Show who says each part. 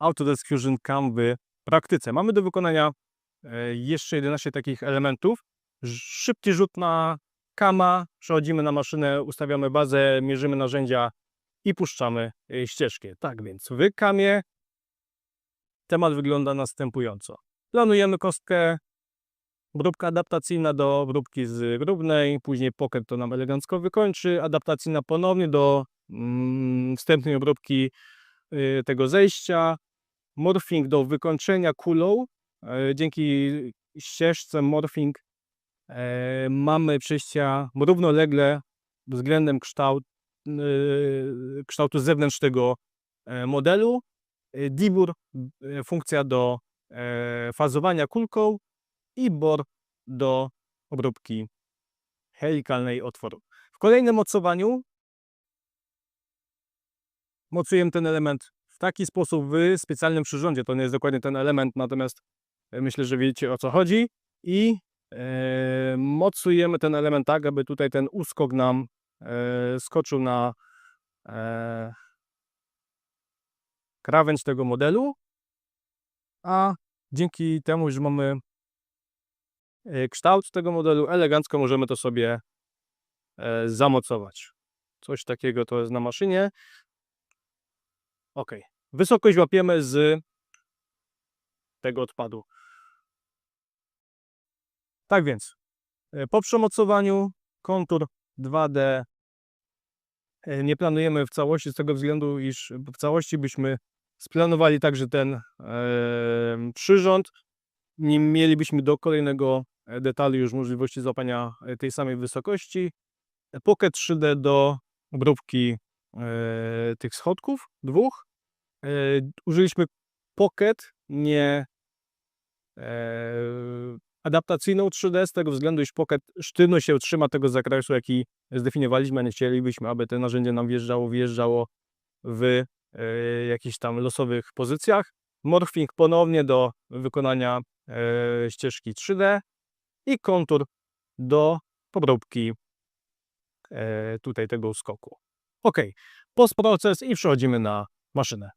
Speaker 1: Autodesk Fusion Cam w praktyce. Mamy do wykonania e, jeszcze 11 takich elementów. Szybki rzut na kama, przechodzimy na maszynę, ustawiamy bazę, mierzymy narzędzia i puszczamy e, ścieżkę. Tak więc w kamie temat wygląda następująco. Planujemy kostkę, Mróbka adaptacyjna do mróbki z równej, później pocket to nam elegancko wykończy, adaptacyjna ponownie do mm, wstępnej obróbki y, tego zejścia, morphing do wykończenia kulą. E, dzięki ścieżce morphing e, mamy przejścia równolegle względem kształt, y, kształtu zewnętrznego e, modelu. E, Dibur, e, funkcja do e, fazowania kulką i bor do obróbki helikalnej otworu. W kolejnym mocowaniu mocujemy ten element taki sposób w specjalnym przyrządzie. To nie jest dokładnie ten element, natomiast e, myślę, że wiecie o co chodzi. I e, mocujemy ten element tak, aby tutaj ten uskok nam e, skoczył na e, krawędź tego modelu. A dzięki temu, że mamy e, kształt tego modelu, elegancko możemy to sobie e, zamocować. Coś takiego to jest na maszynie. Ok. Wysokość łapiemy z tego odpadu. Tak więc, e, po przemocowaniu kontur 2D e, nie planujemy w całości z tego względu, iż w całości byśmy splanowali także ten e, przyrząd, nie mielibyśmy do kolejnego detalu już możliwości złapania tej samej wysokości. Pocket 3D do obróbki tych schodków, dwóch. E, użyliśmy Pocket, nie e, adaptacyjną 3D, z tego względu, iż Pocket sztywno się trzyma tego zakresu, jaki zdefiniowaliśmy, a nie chcielibyśmy, aby to narzędzie nam wjeżdżało, wjeżdżało w e, jakichś tam losowych pozycjach. Morphing ponownie do wykonania ścieżki 3D i kontur do podróbki tutaj tego skoku. Ok, postproces i przechodzimy na maszynę.